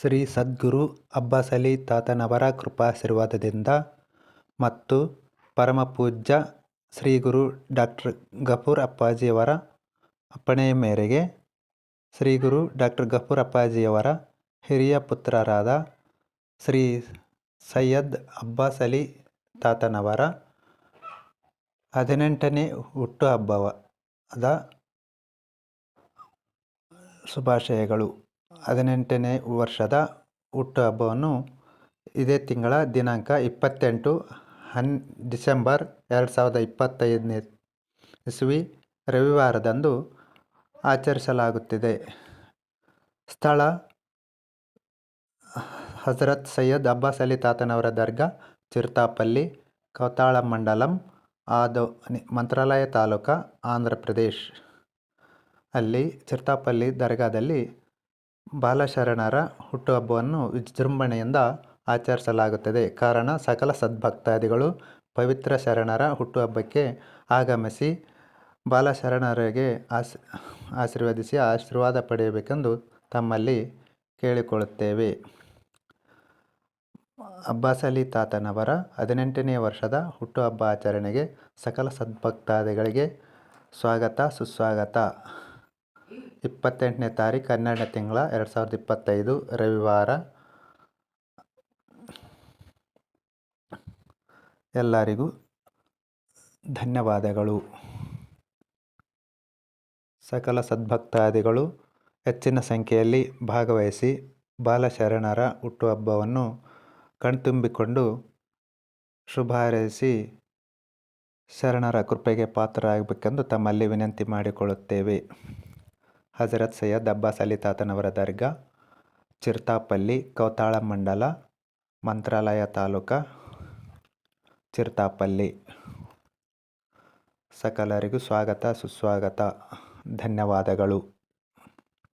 ಶ್ರೀ ಸದ್ಗುರು ಅಬ್ಬಾಸಲಿ ತಾತನವರ ಕೃಪಾಶೀರ್ವಾದದಿಂದ ಮತ್ತು ಪರಮಪೂಜ್ಯ ಶ್ರೀ ಗುರು ಡಾಕ್ಟರ್ ಗಫೂರ್ ಅಪ್ಪಾಜಿಯವರ ಅಪ್ಪಣೆಯ ಮೇರೆಗೆ ಶ್ರೀ ಗುರು ಡಾಕ್ಟರ್ ಗಫೂರ್ ಅಪ್ಪಾಜಿಯವರ ಹಿರಿಯ ಪುತ್ರರಾದ ಶ್ರೀ ಸೈಯದ್ ಅಬ್ಬಾಸ್ ಅಲಿ ತಾತನವರ ಹದಿನೆಂಟನೇ ಹುಟ್ಟುಹಬ್ಬದ ಶುಭಾಶಯಗಳು. ಹದಿನೆಂಟನೇ ವರ್ಷದ ಹುಟ್ಟುಹಬ್ಬವನ್ನು ಇದೇ ತಿಂಗಳ ದಿನಾಂಕ ಇಪ್ಪತ್ತೆಂಟು ಹನ್, ಡಿಸೆಂಬರ್ ಎರಡು ಸಾವಿರದ ಇಪ್ಪತ್ತೈದನೇ ಇಸವಿ ರವಿವಾರದಂದು ಆಚರಿಸಲಾಗುತ್ತಿದೆ. ಸ್ಥಳ ಹಜರತ್ ಸೈಯದ್ ಅಬ್ಬಾಸ್ ಅಲಿ ತಾತನವರ ದರ್ಗಾ, ಚಿರ್ತಾಪಲ್ಲಿ ಕೌತಾಳ ಮಂಡಲಂ ಆದೋ ಮಂತ್ರಾಲಯ ತಾಲೂಕ, ಆಂಧ್ರ ಪ್ರದೇಶ್. ಅಲ್ಲಿ ಚಿರ್ತಾಪಲ್ಲಿ ದರ್ಗಾದಲ್ಲಿ ಬಾಲಶರಣರ ಹುಟ್ಟುಹಬ್ಬವನ್ನು ವಿಜೃಂಭಣೆಯಿಂದ ಆಚರಿಸಲಾಗುತ್ತದೆ. ಕಾರಣ, ಸಕಲ ಸದ್ಭಕ್ತಾದಿಗಳು ಪವಿತ್ರ ಶರಣರ ಹುಟ್ಟುಹಬ್ಬಕ್ಕೆ ಆಗಮಿಸಿ ಬಾಲಶರಣರಿಗೆ ಆಸ್, ಆಶೀರ್ವದಿಸಿ ಆಶೀರ್ವಾದ ಪಡೆಯಬೇಕೆಂದು ತಮ್ಮಲ್ಲಿ ಕೇಳಿಕೊಳ್ಳುತ್ತೇವೆ. ಅಬ್ಬಾಸ್ ಅಲಿ ತಾತನವರ ಹದಿನೆಂಟನೇ ವರ್ಷದ ಹುಟ್ಟುಹಬ್ಬ ಆಚರಣೆಗೆ ಸಕಲ ಸದ್ಭಕ್ತಾದಿಗಳಿಗೆ ಸ್ವಾಗತ, ಸುಸ್ವಾಗತ. ಇಪ್ಪತ್ತೆಂಟನೇ ತಾರೀಕು ಹನ್ನೆರಡನೇ ತಿಂಗಳ, ಎರಡು ಸಾವಿರದ ಇಪ್ಪತ್ತೈದು ರವಿವಾರ. ಎಲ್ಲರಿಗೂ ಧನ್ಯವಾದಗಳು. ಸಕಲ ಸದ್ಭಕ್ತಾದಿಗಳು, ಹೆಚ್ಚಿನ ಸಂಖ್ಯೆಯಲ್ಲಿ ಭಾಗವಹಿಸಿ ಬಾಲಶರಣರ ಹುಟ್ಟುಹಬ್ಬವನ್ನು ಕಣ್ತುಂಬಿಕೊಂಡು ಶುಭ ಹಾರೈಸಿ ಶರಣರ ಕೃಪೆಗೆ ಪಾತ್ರರಾಗಬೇಕೆಂದು ತಮ್ಮಲ್ಲಿ ವಿನಂತಿ ಮಾಡಿಕೊಳ್ಳುತ್ತೇವೆ. ಹಜರತ್ ಸೈಯದ್ ಅಬ್ಬಾಸ್ ಅಲಿ ತಾತನವರ ದರ್ಗಾ, ಚಿರ್ತಾಪಲ್ಲಿ ಕೌತಾಳ ಮಂಡಲ, ಮಂತ್ರಾಲಯ ತಾಲೂಕ, ಚಿರ್ತಾಪಲ್ಲಿ. ಸಕಲರಿಗೂ ಸ್ವಾಗತ, ಸುಸ್ವಾಗತ. ಧನ್ಯವಾದಗಳು.